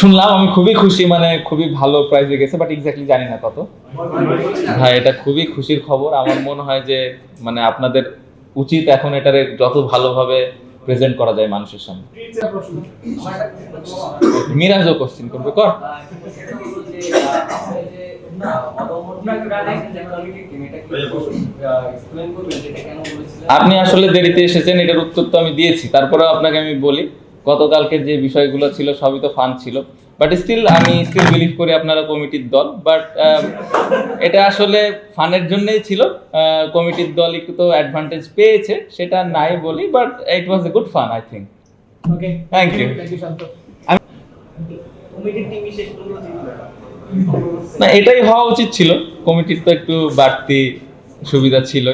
শুনলাম, আমি খুবই খুশি মানে খুবই ভালো প্রাইজে গেছে বাট এক্স্যাক্টলি জানি না কত। ভাই, এটা খুবই খুশির খবর। আমার মনে হয় যে মানে আপনাদের উচিত এখন এটারে যত ভালোভাবে প্রেজেন্ট করা যায় মানুষের সামনে। মিরাজও কোশ্চেন করবে, কর। আপনি আসলে দেরিতে এসেছেন এটার উত্তর তো আমি দিয়েছি। তারপরেও আপনাকে আমি বলি গতকালকে যে বিষয়গুলো ছিল সবই তো ফান ছিল। বাট স্টিল আমি স্টিল বিলিভ করি আপনারা কমিটির দল। বাট এটা আসলে ফানের জন্যই ছিল। কমিটির দল একটু তো অ্যাডভান্টেজ পেয়েছে সেটা নাই বলি but it was a good fun I think okay. Thank you Shanto কমিটির টিমই শেষ পর্যন্ত না, এটাই হওয়া উচিত ছিল। কমিটির তো একটু বাড়তি সুবিধা ছিল।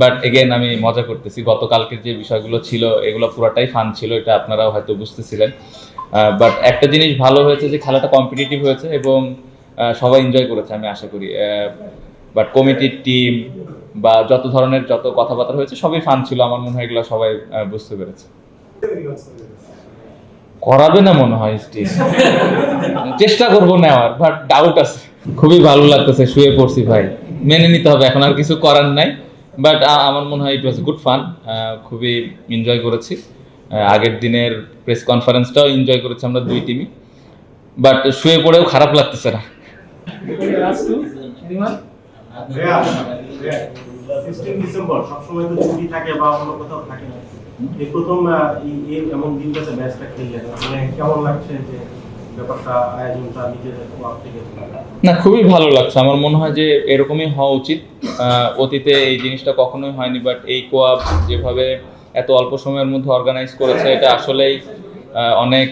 বাট এগেন আমি মজা করতেছি। গতকালকের যে বিষয়গুলো ছিল, এগুলো পুরোটাই ফান ছিল, এটা আপনারাও হয়তো বুঝতেছিলেন। বাট একটা জিনিস ভালো হয়েছে যে, খেলাটা কম্পিটিটিভ হয়েছে এবং সবাই এনজয় করেছে, আমি আশা করি। বাট কমিটির টিম বা যত ধরনের যত কথাবার্তা হয়েছে, সবই ফান ছিল। আমার মনে হয় এগুলো সবাই বুঝতে পেরেছে। করাবে না মনে হয় স্টিল চেষ্টা করব নেওয়ার বাট ডাউট আছে। খুবই ভালো লাগতেছে শুয়ে পড়ছি ভাই। মেনে নিতে হবে এখন আর কিছু করার নাই। বাট আমার মনে হয় ইট ওয়াজ গুড ফান খুবই এনজয় করেছি। আগের দিনের প্রেস কনফারেন্সটাও এনজয় করেছি আমরা দুই টিমই বাট শুয়ে পড়েও খারাপ লাগতেছে না। মানে না, খুবই ভালো লাগছে। আমার মনে হয় যে এরকমই হওয়া উচিত। অতীতে এই জিনিসটা কখনোই হয়নি বাট এই কোয়াব যেভাবে এত অল্প সময়ের মধ্যে অর্গানাইজ করেছে, এটা আসলেই অনেক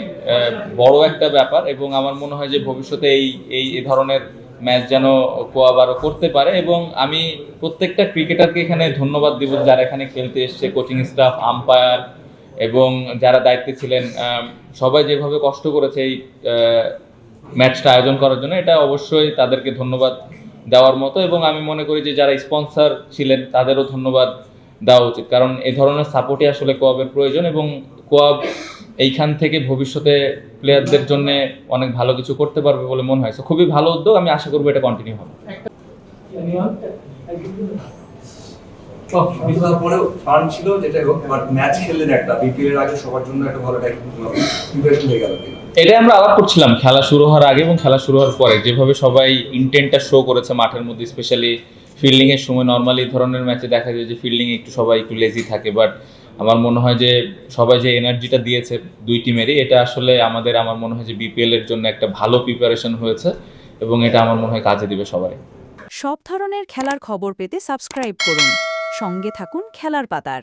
বড় একটা ব্যাপার। এবং আমার মনে হয় যে ভবিষ্যতে এই এই ধরনের ম্যাচ যেন কোয়াব আরও করতে পারে এবং আমি প্রত্যেকটা ক্রিকেটারকে এখানে ধন্যবাদ দিব যারা এখানে খেলতে এসছে কোচিং স্টাফ আম্পায়ার এবং যারা দায়িত্বে ছিলেন সবাই যেভাবে কষ্ট করেছে এই ম্যাচটা আয়োজন করার জন্য, এটা অবশ্যই তাদেরকে ধন্যবাদ দেওয়ার মতো এবং আমি মনে করি যে যারা স্পন্সর ছিলেন তাদেরও ধন্যবাদ দেওয়া উচিত। কারণ এ ধরনের সাপোর্টই আসলে কোয়াবের প্রয়োজন এবং কোয়াব এইখান থেকে ভবিষ্যতে প্লেয়ারদের জন্য অনেক ভালো কিছু করতে পারবে বলে মনে হয়। খুবই ভালো উদ্যোগ আমি আশা করব এটা কন্টিনিউ হবে। পরেও ফান ছিল যেটাই হোক বাট ম্যাচ খেললেন একটা। বিপিএল এর আগে সবার জন্য একটা ভালো প্রিপারেশন হয়ে গেল কিনা এটাই আমরা আলাপ করছিলাম খেলা শুরু হওয়ার আগে এবং খেলা শুরু হওয়ার পরে। যেভাবে সবাই ইন্টেন্টটা শো করেছে মাঠের মধ্যে স্পেশালি ফিল্ডিং এর সময় নর্মালি ধরনের ম্যাচে দেখা যায় যে ফিল্ডিং একটু সবাই একটু লেজি থাকে বাট আমার মনে হয় যে সবাই যে এনার্জিটা দিয়েছে দুই টিমেরই, এটা আসলে আমাদের, আমার মনে হয় যে বিপিএল এর জন্য একটা ভালো প্রিপারেশন হয়েছে এবং এটা আমার মনে হয় কাজে দিবে সবাই। সব ধরনের খেলার খবর পেতে সাবস্ক্রাইব করুন। সঙ্গে থাকুন খেলার পাতার।